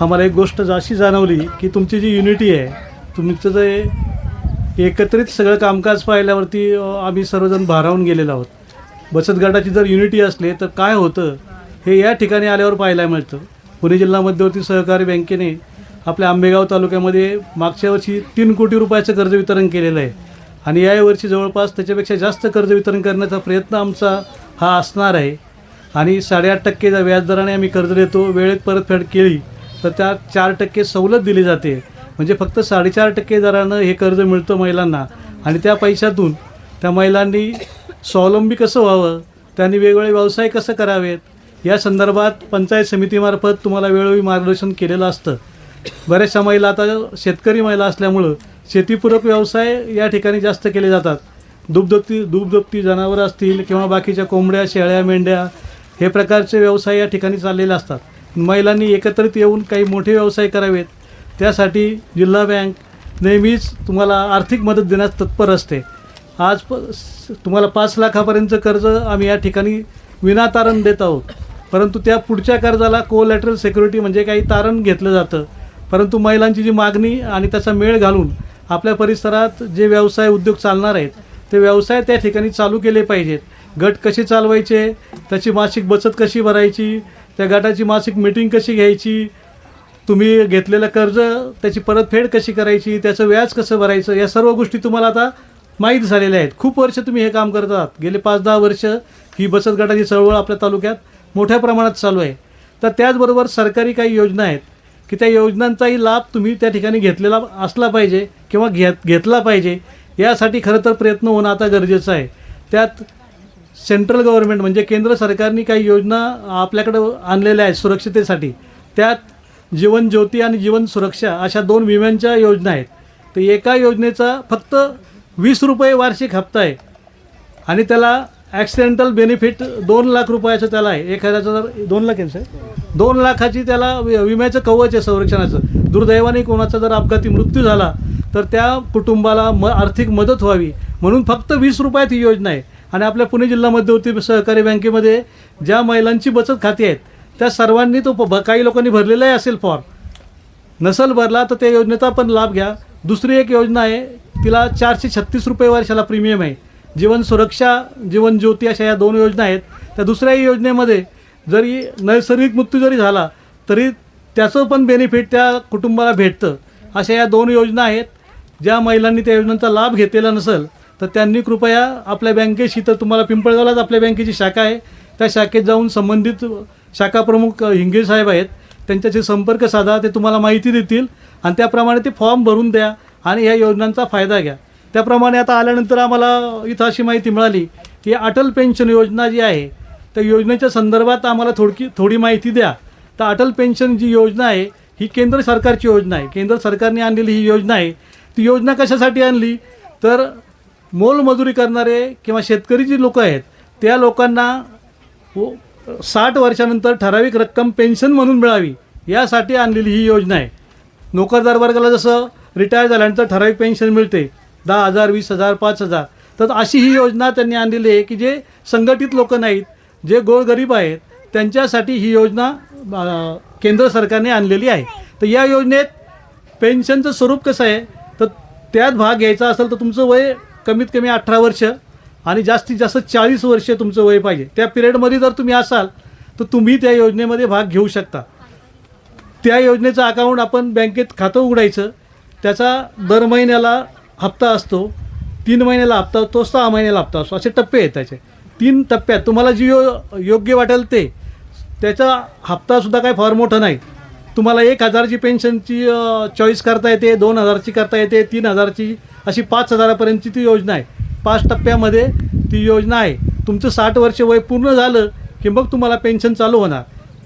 आम्हाला एक गोष्ट अशी जाणवली की तुमची जी युनिटी आहे तुमचं जे एकत्रित सगळं कामकाज पाहिल्यावरती आम्ही सर्वजण भारावून गेलेलो आहोत. बचत गटाची जर युनिटी असली तर काय होतं हे या ठिकाणी आल्यावर पाहायला मिळतं. पुणे जिल्हा मध्यवर्ती सहकारी बँकेने आपल्या आंबेगाव तालुक्यामध्ये मागच्या वर्षी तीन कोटी रुपयाचं कर्ज वितरण केलेलं आहे. आणि या वर्षी जवळपास त्याच्यापेक्षा जास्त कर्ज वितरण करण्याचा प्रयत्न आमचा हा असणार आहे. आणि साडेआठ टक्के व्याजदराने आम्ही कर्ज देतो वेळेत परतफेड केली तर त्या चार टक्के सवलत दिली जाते. म्हणजे फक्त साडेचार टक्के दरानं हे कर्ज मिळतं महिलांना. आणि त्या पैशातून त्या महिलांनी स्वावलंबी कसं व्हावं? त्यांनी वेगवेगळे व्यवसाय कसं करावेत? या संदर्भात पंचायत समितीमार्फत तुम्हाला वेळोवेळी मार्गदर्शन केलेलं असतं. बऱ्याचशा महिला आता शेतकरी महिला असल्यामुळं शेतीपूरक व्यवसाय या ठिकाणी जास्त केले जातात. दुग्धोक्ती दुग्धोक्ती जनावरं असतील किंवा बाकीच्या कोंबड्या शेळ्या मेंढ्या हे प्रकारचे व्यवसाय या ठिकाणी चाललेले असतात. महिलांनी एकत्रित येऊन काही मोठे व्यवसाय करावेत. त्यासाठी जिल्हा बँक नेहमीच तुम्हाला आर्थिक मदत देण्यास तत्पर असते. आज प तुम्हाला पाच लाखापर्यंत कर्ज आम्ही या ठिकाणी विनातारण देत आहोत. परंतु त्या पुढच्या कर्जाला कोलॅटरल सिक्युरिटी म्हणजे काही तारण घेतलं जातं. परंतु महिलांची जी मागणी आणि त्याचा मेळ घालून आपल्या परिसरात जे व्यवसाय उद्योग चालणार आहेत ते व्यवसाय त्या ठिकाणी चालू केले पाहिजेत. गट कसे चालवायचे त्याची मासिक बचत कशी भरायची त्या गटाची मासिक मीटिंग कशी घ्यायची? तुम्ही घेतलेलं कर्ज त्याची परतफेड कशी करायची? त्याचं व्याज कसं भरायचं? या सर्व गोष्टी तुम्हाला आता माहीत झालेल्या आहेत. खूप वर्ष तुम्ही हे काम करत आहात. गेले पाच दहा वर्ष ही बचत गटाची चळवळ आपल्या तालुक्यात मोठ्या प्रमाणात चालू आहे. तर त्याचबरोबर सरकारी काही योजना आहेत की त्या योजनांचाही लाभ तुम्ही त्या ठिकाणी घेतलेला असला पाहिजे किंवा घेत घेतला पाहिजे. यासाठी खरं तर प्रयत्न होणं आता गरजेचं आहे. त्यात सेंट्रल गव्हर्नमेंट म्हणजे केंद्र सरकारने काही योजना आपल्याकडं आणलेल्या आहेत सुरक्षितेसाठी. त्यात जीवन ज्योती आणि जीवन सुरक्षा अशा दोन विम्यांच्या योजना आहेत. तर एका योजनेचा फक्त वीस रुपये वार्षिक हप्ता आहे. आणि त्याला ॲक्सिडेंटल बेनिफिट दोन लाख रुपयाचं त्याला आहे. एक हजारचं जर दोन लाख आहे सर दोन लाखाची त्याला वि- विम्याचं कवच आहे संरक्षणाचं. दुर्दैवाने कोणाचा जर अपघाती मृत्यू झाला तर त्या कुटुंबाला म आर्थिक मदत व्हावी. म्हणून फक्त वीस रुपयात ही योजना आहे. आणि आपल्या पुणे जिल्हा मध्यवर्ती सहकारी बँकेमध्ये ज्या महिलांची बचत खाती आहेत त्या सर्वांनी तो काही लोकांनी भरलेलाही असेल फॉर्म. नसल भरला तर त्या योजनेचा पण लाभ घ्या. दुसरी एक योजना आहे तिला चारशे छत्तीस रुपये वर्षाला प्रीमियम आहे. जीवन सुरक्षा जीवन ज्योती अशा या दोन योजना आहेत. त्या दुसऱ्याही योजनेमध्ये जरी नैसर्गिक मृत्यू जरी झाला तरी त्याचं पण बेनिफिट त्या कुटुंबाला भेटतं. अशा या दोन योजना आहेत ज्या महिलांनी त्या योजनांचा लाभ घेतलेला नसेल तर त्यांनी कृपया आपल्या बँकेशी तर तुम्हाला पिंपळगावलाच आपल्या बँकेची शाखा आहे. त्या शाखेत जाऊन संबंधित शाखा प्रमुख हिंगे साहेब आहेत. त्यांच्याशी संपर्क साधा ते तुम्हाला माहिती देतील. आणि त्याप्रमाणे ते फॉर्म भरून द्या आणि ह्या योजनांचा फायदा घ्या. त्याप्रमाणे आता आल्यानंतर आम्हाला इथं अशी माहिती मिळाली की अटल पेन्शन योजना जी आहे त्या योजनेच्या संदर्भात आम्हाला थोडकी थोडी माहिती द्या. तर अटल पेन्शन जी योजना आहे ही केंद्र सरकारची योजना आहे. केंद्र सरकारने आणलेली ही योजना आहे. ती योजना कशासाठी आणली? तर मोलमजुरी करणारे किंवा शेतकरी जी लोक आहेत त्या लोकांना व साठ वर्षानंतर ठराविक रक्कम पेन्शन म्हणून मिळावी यासाठी आणलेली ही योजना आहे. नोकरदार वर्गाला जसं रिटायर झाल्यानंतर ठराविक पेन्शन मिळते दहा हजार वीस हजार पाच हजार तर अशी ही योजना त्यांनी आणलेली आहे की जे संघटित लोक नाहीत जे गोरगरीब आहेत त्यांच्यासाठी ही योजना केंद्र सरकारने आणलेली आहे. तर या योजनेत पेन्शनचं स्वरूप कसं आहे? तर त्यात भाग घ्यायचा असेल तर तुमचं वय कमीत कमी अठरा वर्ष आणि जास्तीत जास्त चाळीस वर्ष तुमचं वय पाहिजे. त्या पिरियडमध्ये जर तुम्ही असाल तर तुम्ही त्या योजनेमध्ये भाग घेऊ शकता. त्या योजनेचं अकाउंट आपण बँकेत खातं उघडायचं. त्याचा दर महिन्याला हप्ता असतो तीन महिन्याला हप्ता असतो सहा महिन्याला हप्ता असतो असे टप्पे आहेत त्याचे. तीन टप्प्यात तुम्हाला जी यो योग्य वाटेल ते. त्याचा हप्तासुद्धा काय फार मोठा नाही. तुम्हाला एक हजारची पेन्शनची चॉईस करता येते दोन हजारची करता येते तीन हजारची अशी पाच हजारापर्यंतची ती योजना आहे. पाच टप्प्यामध्ये ती योजना आहे. तुमचं साठ वर्ष वय पूर्ण झालं की मग तुम्हाला पेन्शन चालू होणार.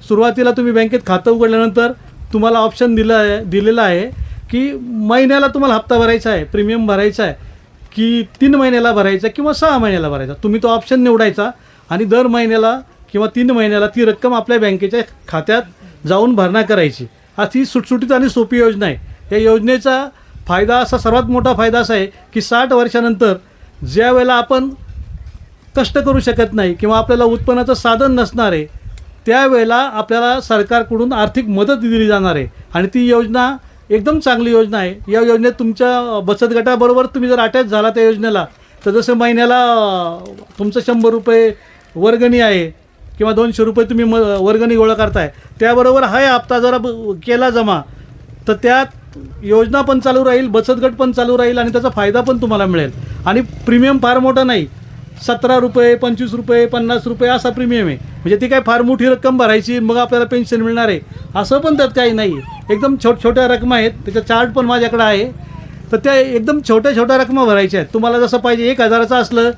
सुरुवातीला तुम्ही बँकेत खातं उघडल्यानंतर तुम्हाला ऑप्शन दिलं आहे दिलेलं आहे की महिन्याला तुम्हाला हप्ता भरायचा आहे प्रीमियम भरायचा आहे की तीन महिन्याला भरायचा किंवा सहा महिन्याला भरायचा. तुम्ही तो ऑप्शन निवडायचा आणि दर महिन्याला किंवा तीन महिन्याला ती रक्कम आपल्या बँकेच्या खात्यात जाऊन भरणा करायची. अशी सुटसुटीत आणि सोपी योजना आहे. या योजनेचा फायदा असा सर्वात मोठा फायदा असा आहे की साठ वर्षानंतर ज्या वेळेला आपण कष्ट करू शकत नाही किंवा आपल्याला उत्पन्नाचं साधन नसणार आहे त्यावेळेला आपल्याला सरकारकडून आर्थिक मदत दिली जाणार आहे. आणि ती योजना एकदम चांगली योजना आहे. या योजनेत तुमच्या बचत गटाबरोबर तुम्ही जर अटॅच झाला त्या योजनेला तर जसं महिन्याला तुमचं शंभर रुपये वर्गणी आहे किंवा दोनशे रुपये तुम्ही म वर्गणी गोळा करताय त्याबरोबर हा हप्ता जरा केला जमा तर त्यात योजना पण चालू राहील बचत गट पण चालू राहील आणि त्याचा फायदा पण तुम्हाला मिळेल. आणि प्रीमियम फार मोठा नाही. सतरा रुपये पंचवीस रुपये पन्नास रुपये असा प्रीमियम आहे. म्हणजे ती काय फार मोठी रक्कम भरायची मग आपल्याला पेन्शन मिळणार आहे. असं पण त्यात काही नाही. आहे एकदम छोट छोट्या रकमा आहेत. त्याचा चार्ट पण माझ्याकडे आहे. तर त्या एकदम छोट्या छोट्या रकमा भरायच्या आहेत. तुम्हाला जसं पाहिजे एक हजाराचं असलं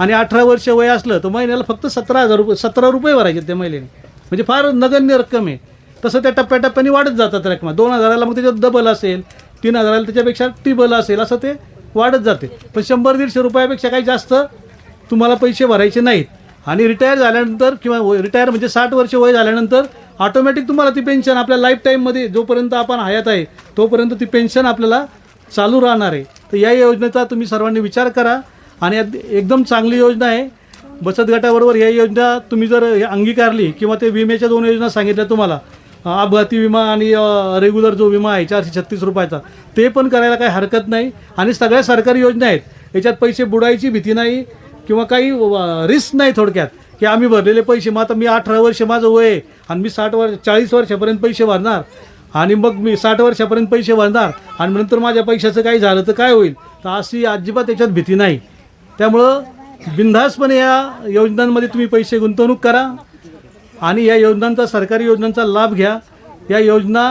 आणि अठरा वर्ष वय असलं तर महिन्याला फक्त सतरा हजार रुपये सतरा रुपये भरायचे त्या महिलेने. म्हणजे फार नगण्य रक्कम आहे. तसं त्या टप्प्याटप्प्याने वाढत जातात रकमा. दोन हजाराला मग त्याच्यात डबल असेल तीन हजाराला त्याच्यापेक्षा टिबल असेल असं ते वाढत जाते. पण शंभर दीडशे रुपयापेक्षा काही जास्त तुम्हाला पैसे भरायचे नाहीत. आणि रिटायर झाल्यानंतर किंवा रिटायर म्हणजे साठ वर्ष वय झाल्यानंतर ऑटोमॅटिक तुम्हाला ती पेन्शन आपल्या लाईफ टाईममध्ये जोपर्यंत आपण हयात आहे तोपर्यंत ती पेन्शन आपल्याला चालू राहणार आहे. तर या योजनेचा तुम्ही सर्वांनी विचार करा. आणि एकदम चांगली योजना आहे. बचत गटाबरोबर या योजना तुम्ही जर अंगीकारली किंवा ते विम्याच्या दोन योजना सांगितल्या तुम्हाला अपघाती विमा आणि रेग्युलर जो विमा आहे चारशे छत्तीस रुपयाचा ते पण करायला काही हरकत नाही. आणि सगळ्या सरकारी योजना आहेत. याच्यात पैसे बुडायची भीती नाही किंवा काही रिस्क नाही थोडक्यात. की आम्ही भरलेले पैसे मग आता मी अठरा वर्ष माझं वय आहे आणि मी साठ वर्ष चाळीस वर्षापर्यंत पैसे भरणार. आणि मग मी साठ वर्षापर्यंत पैसे भरणार आणि नंतर माझ्या पैशाचं काही झालं तर काय होईल? तर अशी अजिबात याच्यात भीती नाही. त्यामुळं बिनधास्तपणे या योजनांमध्ये तुम्ही पैसे गुंतवणूक करा. आणि या योजनांचा सरकारी योजनांचा लाभ घ्या. या योजना